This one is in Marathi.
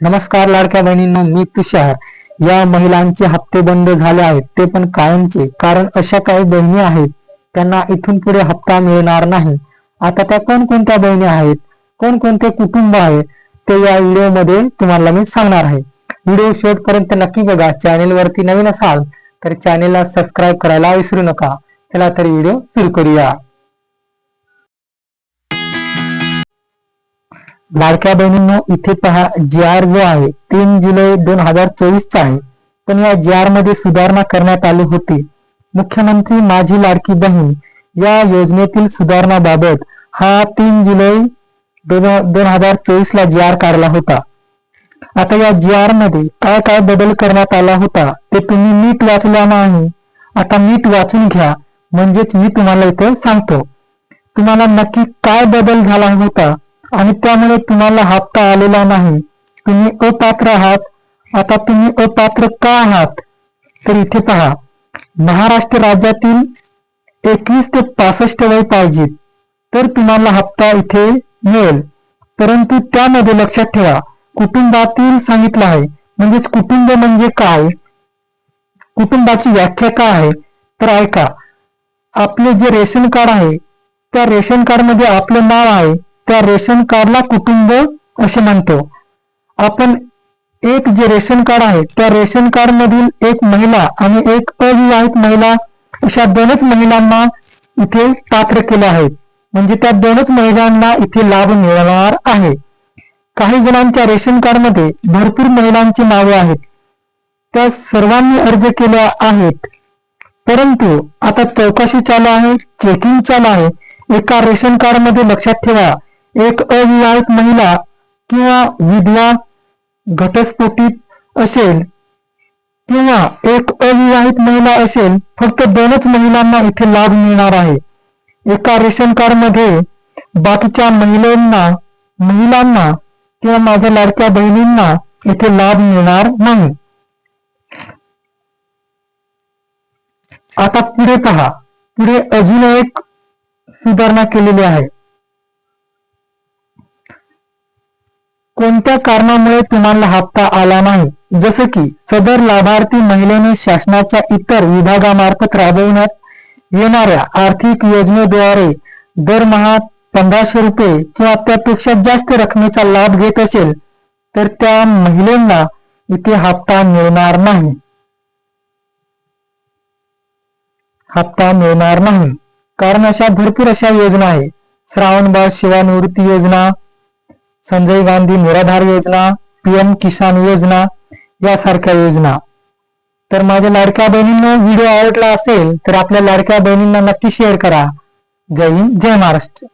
नमस्कार लाडक्या बहिणींना मी तुषार. या महिलांचे हप्ते बंद झाले आहेत ते पण कायमचे कारण अशा काही बहिणी आहेत त्यांना इथून पुढे हप्ता मिळणार नाही. आता त्या कोणकोणत्या बहिणी आहेत कोणकोणते कुटुंब आहे ते या व्हिडिओमध्ये तुम्हाला मी सांगणार आहे. व्हिडिओ शेवटपर्यंत नक्की बघा चॅनेल वरती नवीन असाल तर चॅनेलला सबस्क्राईब करायला विसरू नका. चला तर व्हिडिओ सुरू करूया. लाडक्या बहिणींनो इथे पहा जी आर जो आहे तीन जुलै दोन हजार चोवीस चा आहे. पण या जी आरमध्ये सुधारणा करण्यात आली होती. मुख्यमंत्री माझी लाडकी बहीण या योजनेतील सुधारणाबाबत हा तीन जुलै दोन दोन हजार चोवीस ला जी आर काढला होता. आता या जी आरमध्ये काय काय बदल करण्यात आला होता ते तुम्ही नीट वाचला नाही. आता नीट वाचून घ्या. म्हणजेच मी तुम्हाला इथे सांगतो. तुम्हाला नक्की काय बदल झाला होता आणि त्यामुळे तुम्हाला हप्ता आलेला नाही. तुम्ही अपात्र आहात. आता तुम्ही अपात्र का आहात? तर इथे पहा. महाराष्ट्र राज्यातील एकवीस ते पासष्ट वय पाहिजेत. तर तुम्हाला हप्ता इथे मिळेल. परंतु त्यामध्ये लक्षात ठेवा. कुटुंबातील सांगितलं आहे. म्हणजेच कुटुंब म्हणजे काय? कुटुंबाची व्याख्या काय आहे? तर ऐका. आपले जे रेशन कार्ड आहे त्या रेशन कार्डमध्ये आपलं नाव आहे. त्या रेशन कार्डला कुटुंब असे म्हणतो. आपण एक जे रेशन कार्ड आहे त्या रेशन कार्ड मधील एक महिला आणि एक अविवाहित महिला अशा दोनच महिलांना इथे पात्र केले आहेत. म्हणजे त्या दोनच महिलांना इथे लाभ मिळणार आहे. काही जणांच्या रेशन कार्डमध्ये भरपूर महिलांची नावे आहेत. त्या सर्वांनी अर्ज केले आहेत. परंतु आता चौकशी चालू आहे चेकिंग चालू आहे. एका रेशन कार्डमध्ये लक्षात ठेवा एक अविवाहित महिला किंवा विधवा घटस्फोटीत असेल किंवा एक अविवाहित महिला असेल फक्त दोनच महिलांना इथे लाभ मिळणार आहे. एका रेशन कार्डमध्ये बाकीच्या महिलांना महिलांना किंवा माझ्या लाडक्या बहिणींना इथे लाभ मिळणार नाही. आता पुढे पहा. पुढे अजून एक सुधारणा केलेली आहे. कोणत्या कारणामुळे तुम्हाला हप्ता आला नाही? जसं की सदर लाभार्थी महिलेने शासनाच्या इतर विभागामार्फत राबविण्यात येणाऱ्या आर्थिक योजनेद्वारे दरमहा पंधराशे रुपये किंवा त्यापेक्षा जास्त रकमेचा लाभ घेत असेल तर त्या महिलेंना इथे हप्ता मिळणार नाही. हप्ता मिळणार नाही. कारण अशा भरपूर अशा योजना आहे श्रावणबाळ सेवानिवृत्ती योजना संजय गांधी निराधार योजना पीएम किसान योजना यासारख्या योजना. तर माझ्या लाडक्या बहिणींना व्हिडिओ आवडला असेल तर आपल्या लाडक्या बहिणींना नक्की शेअर करा. जय हिंद जय महाराष्ट्र.